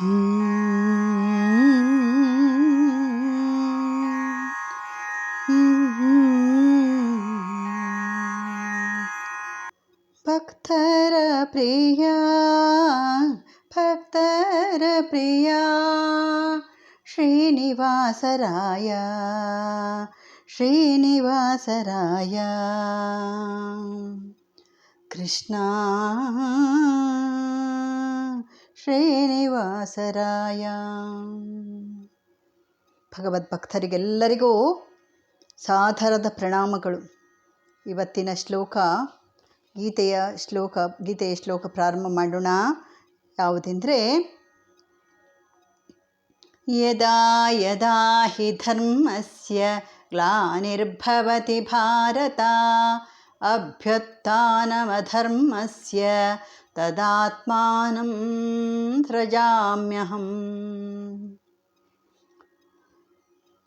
ी भक्तरप्रिया भक्तरप्रिया श्रीनिवासराय श्रीनिवासराय। कृष्णा ಶ್ರೀನಿವಾಸರಾಯ. ಭಗವದ್ಭಕ್ತರಿಗೆಲ್ಲರಿಗೂ ಸಾಧಾರದ ಪ್ರಣಾಮಗಳು. ಇವತ್ತಿನ ಶ್ಲೋಕ, ಗೀತೆಯ ಶ್ಲೋಕ ಗೀತೆಯ ಶ್ಲೋಕ ಪ್ರಾರಂಭ ಮಾಡೋಣ. ಯಾವುದೆಂದರೆ, ಯದಾ ಯದಾ ಹಿ ಧರ್ಮಸ್ಯ ಗ್ಲಾನಿರ್ಭವತಿ ಭಾರತ ಅಭ್ಯುತ್ಥಾನಮಧರ್ಮಸ್ಯ ತದಾತ್ಮಾನಂ ಸೃಜಾಮ್ಯಹಂ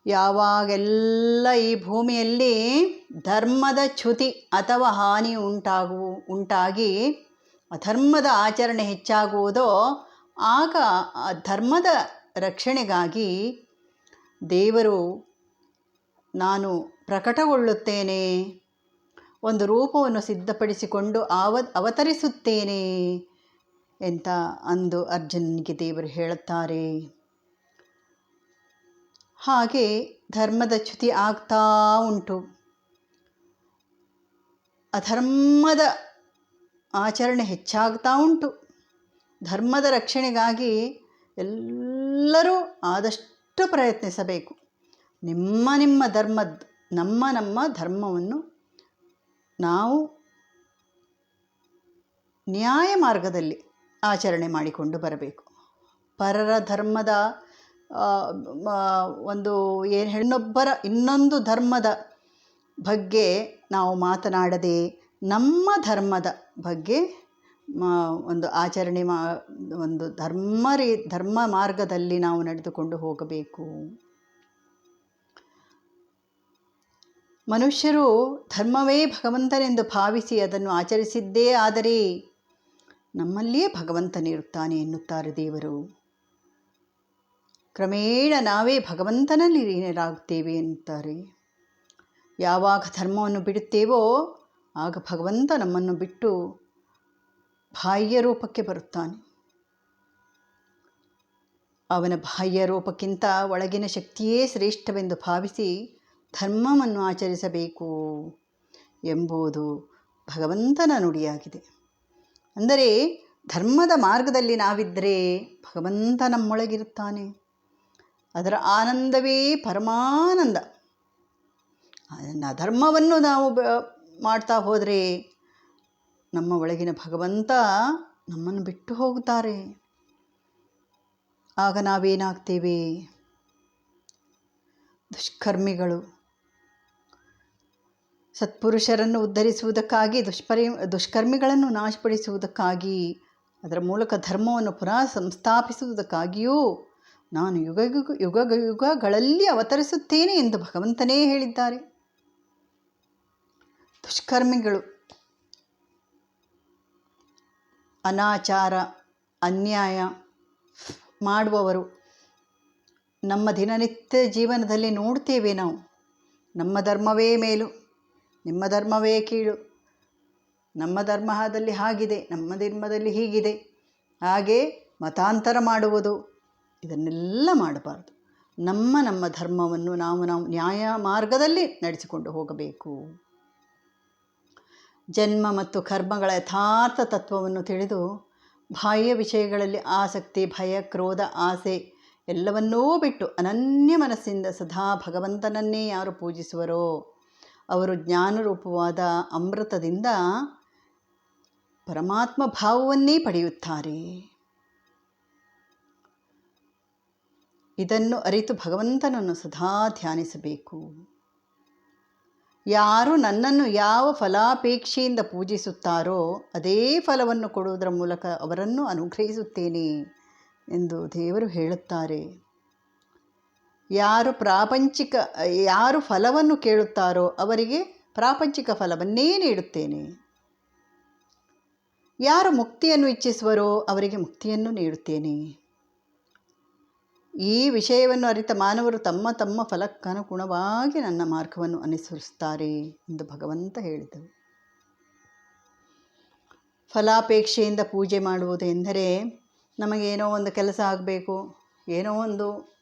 ಯಾವಾಗೆಲ್ಲ ಈ ಭೂಮಿಯಲ್ಲಿ ಧರ್ಮದ ಚ್ಯುತಿ ಅಥವಾ ಹಾನಿ ಉಂಟಾಗು ಉಂಟಾಗಿ ಅಧರ್ಮದ ಆಚರಣೆ ಹೆಚ್ಚಾಗುವುದೋ ಆಗ ಧರ್ಮದ ರಕ್ಷಣೆಗಾಗಿ ದೇವರು, ನಾನು ಪ್ರಕಟಗೊಳ್ಳುತ್ತೇನೆ. ಒಂದು ರೂಪವನ್ನು ಸಿದ್ಧಪಡಿಸಿಕೊಂಡು ಆವ, ಅವತರಿಸುತ್ತೇನೆ ಎಂತ ಅಂದು ಅರ್ಜುನನಿಗೆ ದೇವರು ಹೇಳುತ್ತಾರೆ. ಹಾಗೆ ಧರ್ಮದ ಚ್ಯುತಿ ಆಗ್ತಾ ಉಂಟು. ಅಧರ್ಮದ ಆಚರಣೆ ಹೆಚ್ಚಾಗ್ತಾ ಉಂಟು. ಧರ್ಮದ ರಕ್ಷಣೆಗಾಗಿ ಎಲ್ಲರೂ ಆದಷ್ಟು ಪ್ರಯತ್ನಿಸಬೇಕು. ನಿಮ್ಮ ನಿಮ್ಮ ಧರ್ಮದ, ನಮ್ಮ ನಮ್ಮ ಧರ್ಮವನ್ನು ನಾವು ನ್ಯಾಯ ಮಾರ್ಗದಲ್ಲಿ ಆಚರಣೆ ಮಾಡಿಕೊಂಡು ಬರಬೇಕು. ಪರರ ಧರ್ಮದ ಒಂದು ಏನು ಹೆಣ್ಣೊಬ್ಬರ ಇನ್ನೊಂದು ಧರ್ಮದ ಬಗ್ಗೆ ನಾವು ಮಾತನಾಡದೆ ನಮ್ಮ ಧರ್ಮದ ಬಗ್ಗೆ ಒಂದು ಆಚರಣೆ ಮಾ, ಒಂದು ಧರ್ಮ ರೀ, ಧರ್ಮ ಮಾರ್ಗದಲ್ಲಿ ನಾವು ನಡೆದುಕೊಂಡು ಹೋಗಬೇಕು. ಮನುಷ್ಯರು ಧರ್ಮವೇ ಭಗವಂತನೆಂದು ಭಾವಿಸಿ ಅದನ್ನು ಆಚರಿಸಿದ್ದೇ ಆದರೆ ನಮ್ಮಲ್ಲಿಯೇ ಭಗವಂತನಿರುತ್ತಾನೆ ಎನ್ನುತ್ತಾರೆ ದೇವರು. ಕ್ರಮೇಣ ನಾವೇ ಭಗವಂತನಲ್ಲಿ ಲೀನರಾಗುತ್ತೇವೆ ಎನ್ನುತ್ತಾರೆ. ಯಾವಾಗ ಧರ್ಮವನ್ನು ಬಿಡುತ್ತೇವೋ ಆಗ ಭಗವಂತ ನಮ್ಮನ್ನು ಬಿಟ್ಟು ಬಾಹ್ಯ ರೂಪಕ್ಕೆ ಬರುತ್ತಾನೆ. ಅವನ ಬಾಹ್ಯ ರೂಪಕ್ಕಿಂತ ಒಳಗಿನ ಶಕ್ತಿಯೇ ಶ್ರೇಷ್ಠವೆಂದು ಭಾವಿಸಿ ಧರ್ಮವನ್ನು ಆಚರಿಸಬೇಕು ಎಂಬುದು ಭಗವಂತನ ನುಡಿಯಾಗಿದೆ. ಅಂದರೆ ಧರ್ಮದ ಮಾರ್ಗದಲ್ಲಿ ನಾವಿದ್ದರೆ ಭಗವಂತ ನಮ್ಮೊಳಗಿರುತ್ತಾನೆ. ಅದರ ಆನಂದವೇ ಪರಮಾನಂದ. ಅದನ್ನು ಧರ್ಮವನ್ನು ನಾವು ಬ ಮಾಡ್ತಾ ಹೋದರೆ ನಮ್ಮ ಒಳಗಿನ ಭಗವಂತ ನಮ್ಮನ್ನು ಬಿಟ್ಟು ಹೋಗುತ್ತಾರೆ. ಆಗ ನಾವೇನಾಗ್ತೇವೆ? ದುಷ್ಕರ್ಮಿಗಳು. ಸತ್ಪುರುಷರನ್ನು ಉದ್ಧರಿಸುವುದಕ್ಕಾಗಿ, ದುಷ್ಪರಿ, ದುಷ್ಕರ್ಮಿಗಳನ್ನು ನಾಶಪಡಿಸುವುದಕ್ಕಾಗಿ, ಅದರ ಮೂಲಕ ಧರ್ಮವನ್ನು ಪುನಃ ಸಂಸ್ಥಾಪಿಸುವುದಕ್ಕಾಗಿಯೂ ನಾನು ಯುಗ ಯುಗ ಯುಗ, ಯುಗಗಳಲ್ಲಿ ಅವತರಿಸುತ್ತೇನೆ ಎಂದು ಭಗವಂತನೇ ಹೇಳಿದ್ದಾರೆ. ದುಷ್ಕರ್ಮಿಗಳು, ಅನಾಚಾರ, ಅನ್ಯಾಯ ಮಾಡುವವರು, ನಮ್ಮ ದಿನನಿತ್ಯ ಜೀವನದಲ್ಲಿ ನೋಡ್ತೇವೆ ನಾವು. ನಮ್ಮ ಧರ್ಮವೇ ಮೇಲು. ನಿಮ್ಮ ಧರ್ಮವೇ ಕೀಳು. ನಮ್ಮ ಧರ್ಮದಲ್ಲಿ ಹಾಗಿದೆ, ನಮ್ಮ ಧರ್ಮದಲ್ಲಿ ಹೀಗಿದೆ. ಹಾಗೆ ಮತಾಂತರ ಮಾಡುವುದು, ಇದನ್ನೆಲ್ಲ ಮಾಡಬಾರ್ದು. ನಮ್ಮ ನಮ್ಮ ಧರ್ಮವನ್ನು ನಾವು ನಾವು ನ್ಯಾಯ ಮಾರ್ಗದಲ್ಲಿ ನಡೆಸಿಕೊಂಡು ಹೋಗಬೇಕು. ಜನ್ಮ ಮತ್ತು ಕರ್ಮಗಳ ಯಥಾರ್ಥ ತತ್ವವನ್ನು ತಿಳಿದು ಬಾಹ್ಯ ವಿಷಯಗಳಲ್ಲಿ ಆಸಕ್ತಿ, ಭಯ, ಕ್ರೋಧ, ಆಸೆ ಎಲ್ಲವನ್ನೂ ಬಿಟ್ಟು ಅನನ್ಯ ಮನಸ್ಸಿಂದ ಸದಾ ಭಗವಂತನನ್ನೇ ಯಾರು ಪೂಜಿಸುವರೋ? ಅವರು ಜ್ಞಾನರೂಪವಾದ ಅಮೃತದಿಂದ ಪರಮಾತ್ಮ ಭಾವವನ್ನೇ ಪಡೆಯುತ್ತಾರೆ. ಇದನ್ನು ಅರಿತು ಭಗವಂತನನ್ನು ಸದಾ ಧ್ಯಾನಿಸಬೇಕು. ಯಾರು ನನ್ನನ್ನು ಯಾವ ಫಲಾಪೇಕ್ಷೆಯಿಂದ ಪೂಜಿಸುತ್ತಾರೋ ಅದೇ ಫಲವನ್ನು ಕೊಡುವುದರ ಮೂಲಕ ಅವರನ್ನು ಅನುಗ್ರಹಿಸುತ್ತೇನೆ ಎಂದು ದೇವರು ಹೇಳುತ್ತಾರೆ. ಯಾರು ಪ್ರಾಪಂಚಿಕ, ಯಾರು ಫಲವನ್ನು ಕೇಳುತ್ತಾರೋ ಅವರಿಗೆ ಪ್ರಾಪಂಚಿಕ ಫಲವನ್ನೇ ನೀಡುತ್ತೇನೆ. ಯಾರು ಮುಕ್ತಿಯನ್ನು ಇಚ್ಛಿಸುವರೋ ಅವರಿಗೆ ಮುಕ್ತಿಯನ್ನು ನೀಡುತ್ತೇನೆ. ಈ ವಿಷಯವನ್ನು ಅರಿತ ಮಾನವರು ತಮ್ಮ ತಮ್ಮ ಫಲಕ್ಕನುಗುಣವಾಗಿ ನನ್ನ ಮಾರ್ಗವನ್ನು ಅನುಸರಿಸುತ್ತಾರೆ ಎಂದು ಭಗವಂತ ಹೇಳಿದರು ಫಲಾಪೇಕ್ಷೆಯಿಂದ ಪೂಜೆ ಮಾಡುವುದು ಎಂದರೆ ನಮಗೇನೋ ಒಂದು ಕೆಲಸ ಆಗಬೇಕು, ಏನೋ ಒಂದು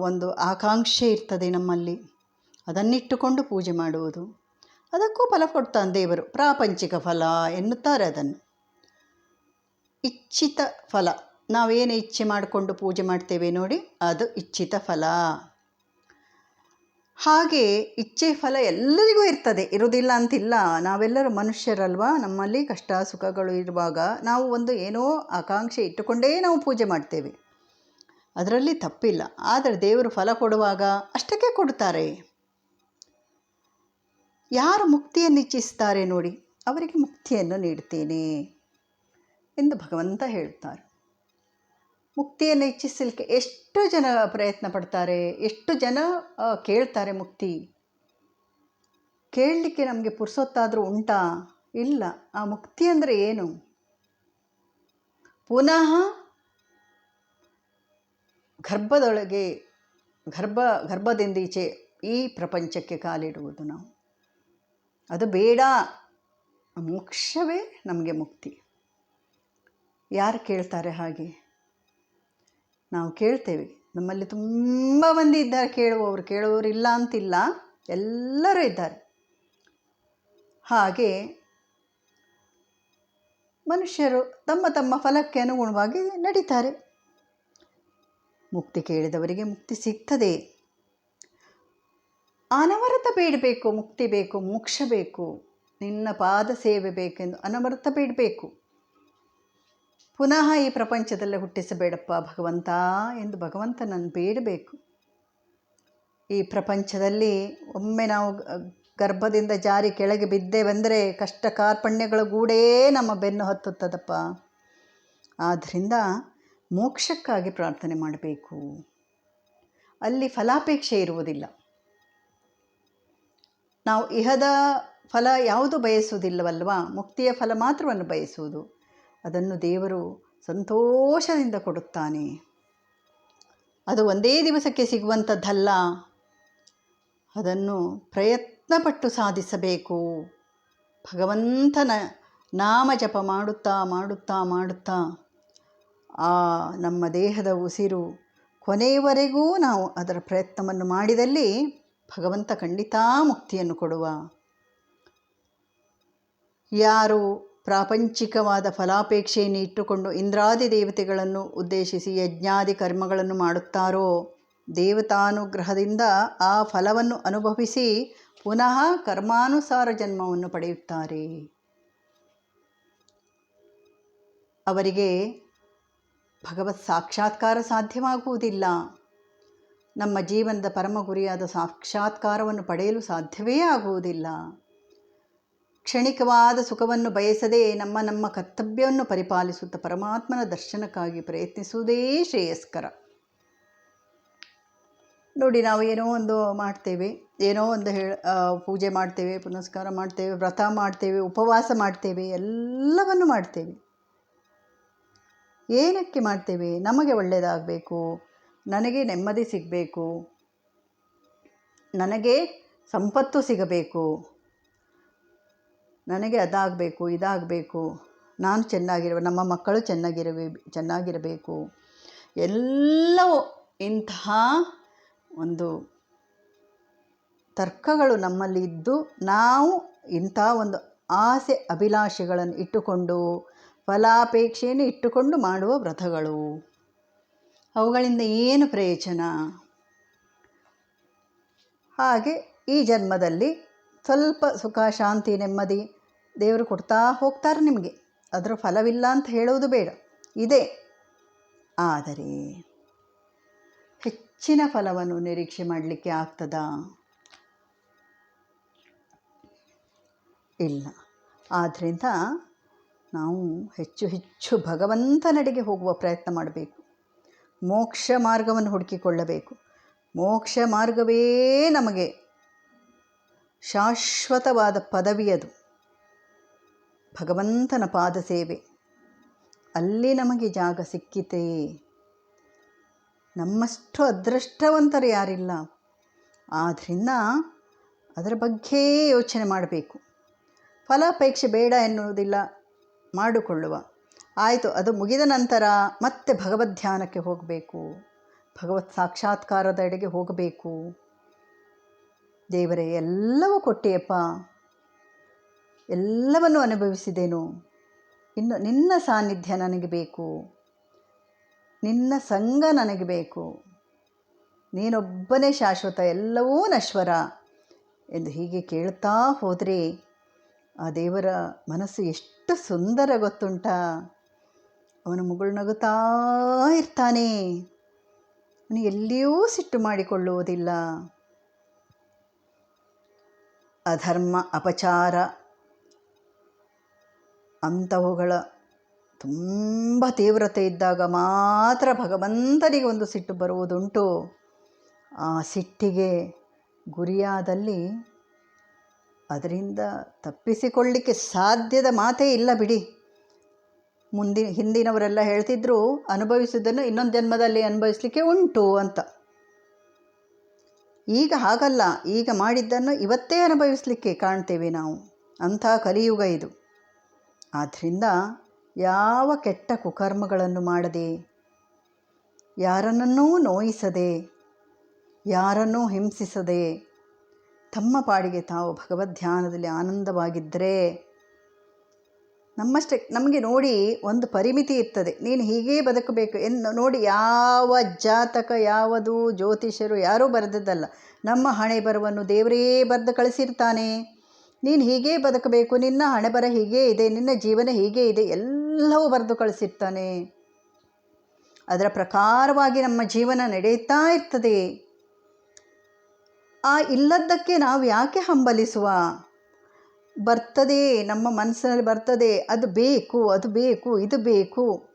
ಒಂದು ಆಕಾಂಕ್ಷೆ ಇರ್ತದೆ ನಮ್ಮಲ್ಲಿ. ಅದನ್ನಿಟ್ಟುಕೊಂಡು ಪೂಜೆ ಮಾಡುವುದು. ಅದಕ್ಕೂ ಫಲ ಕೊಡ್ತಾನೆ ದೇವರು. ಪ್ರಾಪಂಚಿಕ ಫಲ ಎನ್ನುತ್ತಾರೆ ಅದನ್ನು. ಇಚ್ಛಿತ ಫಲ. ನಾವೇನು ಇಚ್ಛೆ ಮಾಡಿಕೊಂಡು ಪೂಜೆ ಮಾಡ್ತೇವೆ ನೋಡಿ, ಅದು ಇಚ್ಛಿತ ಫಲ. ಹಾಗೆ ಇಚ್ಛೆ ಫಲ ಎಲ್ಲರಿಗೂ ಇರ್ತದೆ. ಇರುವುದಿಲ್ಲ ಅಂತಿಲ್ಲ. ನಾವೆಲ್ಲರೂ ಮನುಷ್ಯರಲ್ವಾ? ನಮ್ಮಲ್ಲಿ ಕಷ್ಟ ಸುಖಗಳು ಇರುವಾಗ ನಾವು ಒಂದು ಏನೋ ಆಕಾಂಕ್ಷೆ ಇಟ್ಟುಕೊಂಡೇ ನಾವು ಪೂಜೆ ಮಾಡ್ತೇವೆ. ಅದರಲ್ಲಿ ತಪ್ಪಿಲ್ಲ. ಆದರೆ ದೇವರು ಫಲ ಕೊಡುವಾಗ ಅಷ್ಟಕ್ಕೆ ಕೊಡ್ತಾರೆ ಯಾರು ಮುಕ್ತಿಯನ್ನು ಇಚ್ಛಿಸ್ತಾರೆ ನೋಡಿ, ಅವರಿಗೆ ಮುಕ್ತಿಯನ್ನು ನೀಡ್ತೇನೆ ಎಂದು ಭಗವಂತ ಹೇಳುತ್ತಾರೆ. ಮುಕ್ತಿಯನ್ನು ಇಚ್ಛಿಸಲಿಕ್ಕೆ ಎಷ್ಟು ಜನ ಪ್ರಯತ್ನ ಪಡ್ತಾರೆ, ಎಷ್ಟು ಜನ ಕೇಳ್ತಾರೆ ಮುಕ್ತಿ? ಕೇಳಲಿಕ್ಕೆ ನಮಗೆ ಪುರ್ಸೊತ್ತಾದರೂ ಉಂಟಾ? ಇಲ್ಲ. ಆ ಮುಕ್ತಿ ಅಂದರೆ ಏನು? ಪುನಃ ಗರ್ಭದೊಳಗೆ ಗರ್ಭ ಗರ್ಭದಿಂದೀಚೆ ಈ ಪ್ರಪಂಚಕ್ಕೆ ಕಾಲಿಡುವುದು ನಾವು. ಅದು ಬೇಡ. ಮೋಕ್ಷವೇ ನಮಗೆ ಮುಕ್ತಿ. ಯಾರು ಕೇಳ್ತಾರೆ ಹಾಗೆ? ನಾವು ಕೇಳ್ತೇವೆ. ನಮ್ಮಲ್ಲಿ ತುಂಬ ಮಂದಿ ಇದ್ದಾರೆ ಕೇಳುವವರು. ಕೇಳುವವರು ಇಲ್ಲ ಅಂತಿಲ್ಲ. ಎಲ್ಲರೂ ಇದ್ದಾರೆ. ಹಾಗೆ ಮನುಷ್ಯರು ತಮ್ಮ ತಮ್ಮ ಫಲಕ್ಕೆ ಅನುಗುಣವಾಗಿ ನಡೀತಾರೆ. ಮುಕ್ತಿ ಕೇಳಿದವರಿಗೆ ಮುಕ್ತಿ ಸಿಗ್ತದೆ. ಅನವರತ ಬೇಡಬೇಕು ಮುಕ್ತಿ ಬೇಕು, ಮೋಕ್ಷ ಬೇಕು. ನಿನ್ನ ಪಾದ ಸೇವೆ ಬೇಕೆಂದು ಅನವರತ ಬೇಡಬೇಕು ಪುನಃ ಈ ಪ್ರಪಂಚದಲ್ಲೇ ಹುಟ್ಟಿಸಬೇಡಪ್ಪ ಭಗವಂತ ಎಂದು ಭಗವಂತನನ್ನು ಬೇಡಬೇಕು. ಈ ಪ್ರಪಂಚದಲ್ಲಿ ಒಮ್ಮೆ ನಾವು ಗರ್ಭದಿಂದ ಜಾರಿ ಕೆಳಗೆ ಬಿದ್ದೇವೆಂದರೆ ಕಷ್ಟ ಕಾರ್ಪಣ್ಯಗಳ ಗೂಡೇ ನಮ್ಮ ಬೆನ್ನು ಹತ್ತುತ್ತದಪ್ಪ. ಆದ್ದರಿಂದ ಮೋಕ್ಷಕ್ಕಾಗಿ ಪ್ರಾರ್ಥನೆ ಮಾಡಬೇಕು. ಅಲ್ಲಿ ಫಲಾಪೇಕ್ಷೆ ಇರುವುದಿಲ್ಲ. ನಾವು ಇಹದ ಫಲ ಯಾವುದು ಬಯಸುವುದಿಲ್ಲವಲ್ವಾ? ಮುಕ್ತಿಯ ಫಲ ಮಾತ್ರವನ್ನು ಬಯಸುವುದು. ಅದನ್ನು ದೇವರು ಸಂತೋಷದಿಂದ ಕೊಡುತ್ತಾನೆ. ಅದು ಒಂದೇ ದಿವಸಕ್ಕೆ ಸಿಗುವಂಥದ್ದಲ್ಲ. ಅದನ್ನು ಪ್ರಯತ್ನಪಟ್ಟು ಸಾಧಿಸಬೇಕು. ಭಗವಂತನ ನಾಮ ಜಪ ಮಾಡುತ್ತಾ ಮಾಡುತ್ತಾ ಮಾಡುತ್ತಾ ಆ ನಮ್ಮ ದೇಹದ ಉಸಿರು ಕೊನೆಯವರೆಗೂ ನಾವು ಅದರ ಪ್ರಯತ್ನವನ್ನು ಮಾಡಿದಲ್ಲಿ ಭಗವಂತ ಖಂಡಿತ ಮುಕ್ತಿಯನ್ನು ಕೊಡುವ. ಯಾರು ಪ್ರಾಪಂಚಿಕವಾದ ಫಲಾಪೇಕ್ಷೆಯನ್ನು ಇಟ್ಟುಕೊಂಡು ಇಂದ್ರಾದಿ ದೇವತೆಗಳನ್ನು ಉದ್ದೇಶಿಸಿ ಯಜ್ಞಾದಿ ಕರ್ಮಗಳನ್ನು ಮಾಡುತ್ತಾರೋ, ದೇವತಾನುಗ್ರಹದಿಂದ ಆ ಫಲವನ್ನು ಅನುಭವಿಸಿ ಪುನಃ ಕರ್ಮಾನುಸಾರ ಜನ್ಮವನ್ನು ಪಡೆಯುತ್ತಾರೆ. ಅವರಿಗೆ ಭಗವತ್ ಸಾಕ್ಷಾತ್ಕಾರ ಸಾಧ್ಯವಾಗುವುದಿಲ್ಲ. ನಮ್ಮ ಜೀವನದ ಪರಮ ಗುರಿಯಾದ ಸಾಕ್ಷಾತ್ಕಾರವನ್ನು ಪಡೆಯಲು ಸಾಧ್ಯವೇ ಆಗುವುದಿಲ್ಲ. ಕ್ಷಣಿಕವಾದ ಸುಖವನ್ನು ಬಯಸದೆ ನಮ್ಮ ನಮ್ಮ ಕರ್ತವ್ಯವನ್ನು ಪರಿಪಾಲಿಸುತ್ತಾ ಪರಮಾತ್ಮನ ದರ್ಶನಕ್ಕಾಗಿ ಪ್ರಯತ್ನಿಸುವುದೇ ಶ್ರೇಯಸ್ಕರ. ನೋಡಿ, ನಾವು ಏನೋ ಒಂದು ಮಾಡ್ತೇವೆ, ಏನೋ ಒಂದು ಹೇಳ ಪೂಜೆ ಮಾಡ್ತೇವೆ, ಪುನಸ್ಕಾರ ಮಾಡ್ತೇವೆ, ವ್ರತ ಮಾಡ್ತೇವೆ, ಉಪವಾಸ ಮಾಡ್ತೇವೆ, ಎಲ್ಲವನ್ನು ಮಾಡ್ತೇವೆ. ಏನಕ್ಕೆ ಮಾಡ್ತೀವಿ? ನಮಗೆ ಒಳ್ಳೆಯದಾಗಬೇಕು ನನಗೆ ನೆಮ್ಮದಿ ಸಿಗಬೇಕು. ನನಗೆ ಸಂಪತ್ತು ಸಿಗಬೇಕು. ನನಗೆ ಅದಾಗಬೇಕು, ಇದಾಗಬೇಕು. ನಾನು ಚೆನ್ನಾಗಿರುವ, ನಮ್ಮ ಮಕ್ಕಳು ಚೆನ್ನಾಗಿರಬೇ ಚೆನ್ನಾಗಿರಬೇಕು. ಎಲ್ಲವೂ ಇಂತಹ ಒಂದು ತರ್ಕಗಳು ನಮ್ಮಲ್ಲಿ ಇದ್ದು ನಾವು ಇಂಥ ಒಂದು ಆಸೆ, ಅಭಿಲಾಷೆಗಳನ್ನು ಇಟ್ಟುಕೊಂಡು ಫಲಾಪೇಕ್ಷೆಯನ್ನು ಇಟ್ಟುಕೊಂಡು ಮಾಡುವ ವ್ರತಗಳು. ಅವುಗಳಿಂದ ಏನು ಪ್ರಯೋಜನ? ಹಾಗೆ ಈ ಜನ್ಮದಲ್ಲಿ ಸ್ವಲ್ಪ ಸುಖ, ಶಾಂತಿ, ನೆಮ್ಮದಿ ದೇವರು ಕೊಡ್ತಾ ಹೋಗ್ತಾರೆ ನಿಮಗೆ. ಅದರ ಫಲವಿಲ್ಲ ಅಂತ ಹೇಳುವುದು ಬೇಡ. ಇದೆ. ಆದರೆ ಹೆಚ್ಚಿನ ಫಲವನ್ನು ನಿರೀಕ್ಷೆ ಮಾಡಲಿಕ್ಕೆ ಆಗ್ತದಾ? ಇಲ್ಲ. ಆದ್ದರಿಂದ ನಾವು ಹೆಚ್ಚು ಹೆಚ್ಚು ಭಗವಂತನಡೆಗೆ ಹೋಗುವ ಪ್ರಯತ್ನ ಮಾಡಬೇಕು. ಮೋಕ್ಷ ಮಾರ್ಗವನ್ನು ಹುಡುಕಿಕೊಳ್ಳಬೇಕು. ಮೋಕ್ಷ ಮಾರ್ಗವೇ ನಮಗೆ ಶಾಶ್ವತವಾದ ಪದವಿಯದು ಭಗವಂತನ ಪಾದ ಸೇವೆ. ಅಲ್ಲಿ ನಮಗೆ ಜಾಗ ಸಿಕ್ಕಿತೆ. ನಮ್ಮಷ್ಟು ಅದೃಷ್ಟವಂತರು ಯಾರಿಲ್ಲ. ಆದ್ದರಿಂದ ಅದರ ಬಗ್ಗೆ ಯೋಚನೆ ಮಾಡಬೇಕು. ಫಲಾಪೇಕ್ಷೆ ಬೇಡ ಎನ್ನುವುದಿಲ್ಲ. ಮಾಡಿಕೊಳ್ಳುವ. ಆಯಿತು, ಅದು ಮುಗಿದ ನಂತರ ಮತ್ತೆ ಭಗವದ್ ಧ್ಯಾನಕ್ಕೆ ಹೋಗಬೇಕು. ಭಗವತ್ ಸಾಕ್ಷಾತ್ಕಾರದೆಡೆಗೆ ಹೋಗಬೇಕು. ದೇವರೇ, ಎಲ್ಲವೂ ಕೊಟ್ಟಿಯಪ್ಪ. ಎಲ್ಲವನ್ನು ಅನುಭವಿಸಿದೆನು. ಇನ್ನು ನಿನ್ನ ಸಾನ್ನಿಧ್ಯ ನನಗೆ ಬೇಕು. ನಿನ್ನ ಸಂಘ ನನಗೆ ಬೇಕು. ನೀನೊಬ್ಬನೇ ಶಾಶ್ವತ, ಎಲ್ಲವೂ ನಶ್ವರ ಎಂದು ಹೀಗೆ ಕೇಳ್ತಾ ಹೋದರೆ ಆ ದೇವರ ಮನಸ್ಸು ಎಷ್ಟು ಸುಂದರ ಗೊತ್ತುಂಟ. ಅವನು ಮುಗುಳ್ನಗುತ್ತಾ ಇರ್ತಾನೆ. ಅವನು ಎಲ್ಲಿಯೂ ಸಿಟ್ಟು ಮಾಡಿಕೊಳ್ಳುವುದಿಲ್ಲ. ಅಧರ್ಮ, ಅಪಚಾರ ಅಂಥವುಗಳ ತುಂಬ ತೀವ್ರತೆ ಇದ್ದಾಗ ಮಾತ್ರ ಭಗವಂತನಿಗೆ ಒಂದು ಸಿಟ್ಟು ಬರುವುದುಂಟು. ಆ ಸಿಟ್ಟಿಗೆ ಗುರಿಯಾದಲ್ಲಿ ಅದರಿಂದ ತಪ್ಪಿಸಿಕೊಳ್ಳಿಕ್ಕೆ ಸಾಧ್ಯದ ಮಾತೇ ಇಲ್ಲ ಬಿಡಿ. ಮುಂದಿನ ಹಿಂದಿನವರೆಲ್ಲ ಹೇಳ್ತಿದ್ರು, ಅನುಭವಿಸಿದ್ದನ್ನು ಇನ್ನೊಂದು ಜನ್ಮದಲ್ಲಿ ಅನುಭವಿಸಲಿಕ್ಕೆ ಉಂಟು ಅಂತ. ಈಗ ಹಾಗಲ್ಲ, ಈಗ ಮಾಡಿದ್ದನ್ನು ಇವತ್ತೇ ಅನುಭವಿಸಲಿಕ್ಕೆ ಕಾಣ್ತೇವೆ ನಾವು. ಅಂಥ ಕಲಿಯುಗ ಇದು. ಆದ್ದರಿಂದ ಯಾವ ಕೆಟ್ಟ ಕುಕರ್ಮಗಳನ್ನು ಮಾಡದೆ ಯಾರನ್ನೂ ನೋಯಿಸದೆ, ಯಾರನ್ನೂ ಹಿಂಸಿಸದೆ ತಮ್ಮ ಪಾಡಿಗೆ ತಾವು ಭಗವದ್ ಧ್ಯಾನದಲ್ಲಿ ಆನಂದವಾಗಿದ್ದರೆ ನಮ್ಮಷ್ಟೇ, ನಮಗೆ ನೋಡಿ ಒಂದು ಪರಿಮಿತಿ ಇರ್ತದೆ. ನೀನು ಹೀಗೇ ಬದುಕಬೇಕು ಎಂದು ನೋಡಿ ಯಾವ ಜಾತಕ, ಯಾವುದು ಜ್ಯೋತಿಷರು ಯಾರೂ ಬರೆದದ್ದಲ್ಲ. ನಮ್ಮ ಹಣೆ ಬರವನ್ನು ದೇವರೇ ಬರೆದು ಕಳಿಸಿರ್ತಾನೆ. ನೀನು ಹೀಗೇ ಬದುಕಬೇಕು, ನಿನ್ನ ಹಣೆ ಬರ ಹೀಗೇ ಇದೆ, ನಿನ್ನ ಜೀವನ ಹೀಗೇ ಇದೆ, ಎಲ್ಲವೂ ಬರೆದು ಕಳಿಸಿರ್ತಾನೆ. ಅದರ ಪ್ರಕಾರವಾಗಿ ನಮ್ಮ ಜೀವನ ನಡೆಯುತ್ತಾ ಇರ್ತದೆ. ಆ ಇಲ್ಲದ್ದಕ್ಕೆ ನಾವು ಯಾಕೆ ಹಂಬಲಿಸುವ? ಬರ್ತದೆ, ನಮ್ಮ ಮನಸ್ಸಿನಲ್ಲಿ ಬರ್ತದೆ, ಅದು ಬೇಕು ಅದು ಬೇಕು, ಇದು ಬೇಕು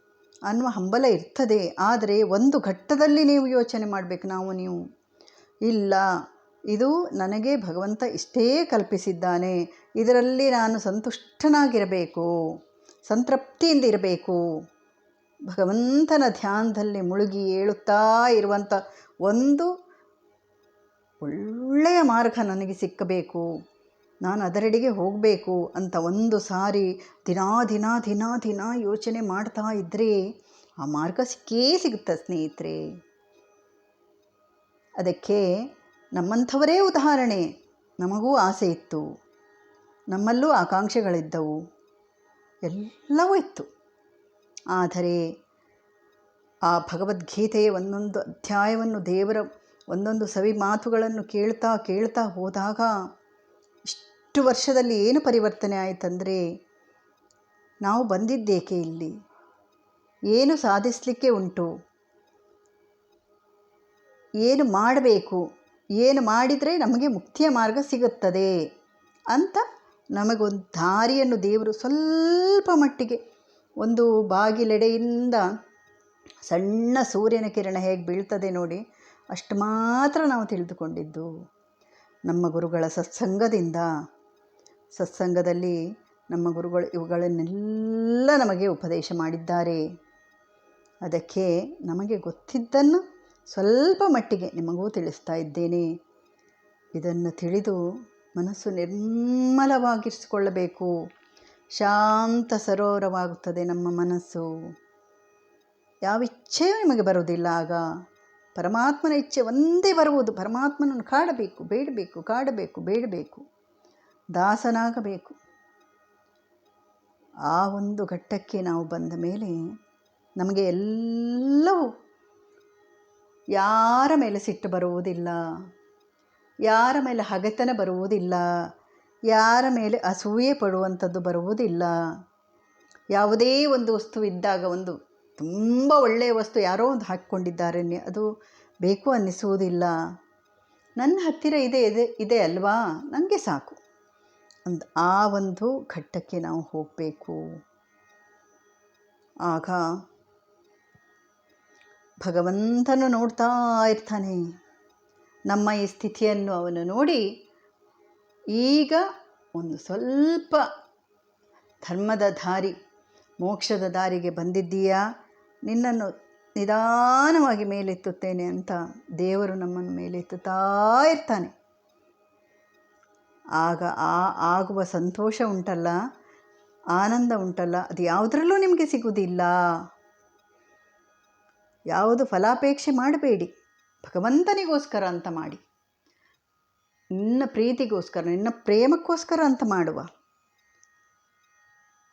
ಅನ್ನುವ ಹಂಬಲ ಇರ್ತದೆ. ಆದರೆ ಒಂದು ಘಟ್ಟದಲ್ಲಿ ನೀವು ಯೋಚನೆ ಮಾಡಬೇಕು, ನಾವು, ನೀವು. ಇಲ್ಲ, ಇದು ನನಗೆ ಭಗವಂತ ಇಷ್ಟೇ ಕಲ್ಪಿಸಿದ್ದಾನೆ. ಇದರಲ್ಲಿ ನಾನು ಸಂತುಷ್ಟನಾಗಿರಬೇಕು, ಸಂತೃಪ್ತಿಯಿಂದ ಇರಬೇಕು. ಭಗವಂತನ ಧ್ಯಾನದಲ್ಲಿ ಮುಳುಗಿ ಏಳುತ್ತಾ ಇರುವಂಥ ಒಂದು ಒಳ್ಳೆಯ ಮಾರ್ಗ ನನಗೆ ಸಿಕ್ಕಬೇಕು. ನಾನು ಅದರೆಡೆಗೆ ಹೋಗಬೇಕು ಅಂತ ಒಂದು ಸಾರಿ ದಿನಾ ದಿನ ದಿನ ದಿನ ಯೋಚನೆ ಮಾಡ್ತಾ ಇದ್ದರೆ ಆ ಮಾರ್ಗ ಸಿಕ್ಕೇ ಸಿಗುತ್ತೆ ಸ್ನೇಹಿತರೆ. ಅದಕ್ಕೆ ನಮ್ಮಂಥವರೇ ಉದಾಹರಣೆ. ನಮಗೂ ಆಸೆ ಇತ್ತು. ನಮ್ಮಲ್ಲೂ ಆಕಾಂಕ್ಷೆಗಳಿದ್ದವು. ಎಲ್ಲವೂ ಇತ್ತು. ಆದರೆ ಆ ಭಗವದ್ಗೀತೆಯ ಒಂದೊಂದು ಅಧ್ಯಾಯವನ್ನು ದೇವರ ಒಂದೊಂದು ಸವಿ ಮಾತುಗಳನ್ನು ಕೇಳ್ತಾ ಕೇಳ್ತಾ ಹೋದಾಗ ಇಷ್ಟು ವರ್ಷದಲ್ಲಿ ಏನು ಪರಿವರ್ತನೆ ಆಯಿತಂದರೆ ನಾವು ಬಂದಿದ್ದೇಕೆ ಇಲ್ಲಿ? ಏನು ಸಾಧಿಸಲಿಕ್ಕೆ ಉಂಟು? ಏನು ಮಾಡಬೇಕು? ಏನು ಮಾಡಿದರೆ ನಮಗೆ ಮುಕ್ತಿಯ ಮಾರ್ಗ ಸಿಗುತ್ತದೆ ಅಂತ ನಮಗೊಂದು ದಾರಿಯನ್ನು ದೇವರು ಸ್ವಲ್ಪ ಮಟ್ಟಿಗೆ ಒಂದು ಬಾಗಿಲೆಡೆಯಿಂದ ಸಣ್ಣ ಸೂರ್ಯನ ಕಿರಣ ಹೇಗೆ ಬೀಳ್ತದೆ ನೋಡಿ. ಅಷ್ಟು ಮಾತ್ರ ನಾವು ತಿಳಿದುಕೊಂಡಿದ್ದು. ನಮ್ಮ ಗುರುಗಳ ಸತ್ಸಂಗದಿಂದ, ಸತ್ಸಂಗದಲ್ಲಿ ನಮ್ಮ ಗುರುಗಳು ಇವುಗಳನ್ನೆಲ್ಲ ನಮಗೆ ಉಪದೇಶ ಮಾಡಿದ್ದಾರೆ. ಅದಕ್ಕೆ ನಮಗೆ ಗೊತ್ತಿದ್ದನ್ನು ಸ್ವಲ್ಪ ಮಟ್ಟಿಗೆ ನಿಮಗೂ ತಿಳಿಸ್ತಾ ಇದ್ದೇನೆ. ಇದನ್ನು ತಿಳಿದು ಮನಸ್ಸು ನಿರ್ಮಲವಾಗಿರಿಸಿಕೊಳ್ಳಬೇಕು. ಶಾಂತ ಸರೋವರವಾಗುತ್ತದೆ ನಮ್ಮ ಮನಸ್ಸು. ಯಾವ ಇಚ್ಛೆಯೂ ನಿಮಗೆ ಬರುವುದಿಲ್ಲ ಆಗ. ಪರಮಾತ್ಮನ ಇಚ್ಛೆ ಒಂದೇ ಬರುವುದು. ಪರಮಾತ್ಮನನ್ನು ಕಾಡಬೇಕು, ಬೇಡಬೇಕು ಕಾಡಬೇಕು, ಬೇಡಬೇಕು, ದಾಸನಾಗಬೇಕು. ಆ ಒಂದು ಘಟ್ಟಕ್ಕೆ ನಾವು ಬಂದ ಮೇಲೆ ನಮಗೆ ಎಲ್ಲವೂ ಯಾರ ಮೇಲೆ ಸಿಟ್ಟು ಬರುವುದಿಲ್ಲ, ಯಾರ ಮೇಲೆ ಹಗೆತನ ಬರುವುದಿಲ್ಲ, ಯಾರ ಮೇಲೆ ಅಸೂಯೆ ಪಡುವಂಥದ್ದು ಬರುವುದಿಲ್ಲ. ಯಾವುದೇ ಒಂದು ವಸ್ತು ಇದ್ದಾಗ ಒಂದು ತುಂಬ ಒಳ್ಳೆಯ ವಸ್ತು ಯಾರೋ ಒಂದು ಹಾಕಿಕೊಂಡಿದ್ದಾರೆ. ಅದು ಬೇಕು ಅನ್ನಿಸುವುದಿಲ್ಲ. ನನ್ನ ಹತ್ತಿರ ಇದೆ ಇದೆ ಇದೆ ಅಲ್ವಾ? ನನಗೆ ಸಾಕು. ಒಂದು ಆ ಒಂದು ಘಟ್ಟಕ್ಕೆ ನಾವು ಹೋಗಬೇಕು. ಆಗ ಭಗವಂತನು ನೋಡ್ತಾ ಇರ್ತಾನೆ. ನಮ್ಮ ಈ ಸ್ಥಿತಿಯನ್ನು ಅವನು ನೋಡಿ, ಈಗ ಒಂದು ಸ್ವಲ್ಪ ಧರ್ಮದ ದಾರಿ, ಮೋಕ್ಷದ ದಾರಿಗೆ ಬಂದಿದ್ದೀಯಾ? ನಿನ್ನನ್ನು ನಿಧಾನವಾಗಿ ಮೇಲೆತ್ತುತ್ತೇನೆ ಅಂತ ದೇವರು ನಮ್ಮನ್ನು ಮೇಲೆತ್ತುತ್ತಾ ಇರ್ತಾನೆ. ಆಗ ಆ ಆಗುವ ಸಂತೋಷ ಉಂಟಲ್ಲ, ಆನಂದ ಉಂಟಲ್ಲ, ಅದು ಯಾವುದರಲ್ಲೂ ನಿಮಗೆ ಸಿಗುವುದಿಲ್ಲ. ಯಾವುದು ಫಲಾಪೇಕ್ಷೆ ಮಾಡಬೇಡಿ, ಭಗವಂತನಿಗೋಸ್ಕರ ಅಂತ ಮಾಡಿ. ನಿನ್ನ ಪ್ರೀತಿಗೋಸ್ಕರ, ನಿನ್ನ ಪ್ರೇಮಕ್ಕೋಸ್ಕರ ಅಂತ ಮಾಡುವ.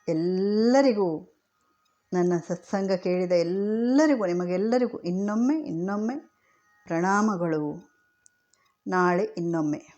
ಎಲ್ಲರಿಗೂ ನನ್ನ ಸತ್ಸಂಗ ಕೇಳಿದ ಎಲ್ಲರಿಗೂ ನಿಮಗೆಲ್ಲರಿಗೂ ಇನ್ನೊಮ್ಮೆ ಇನ್ನೊಮ್ಮೆ ಪ್ರಣಾಮಗಳು. ನಾಳೆ ಇನ್ನೊಮ್ಮೆ.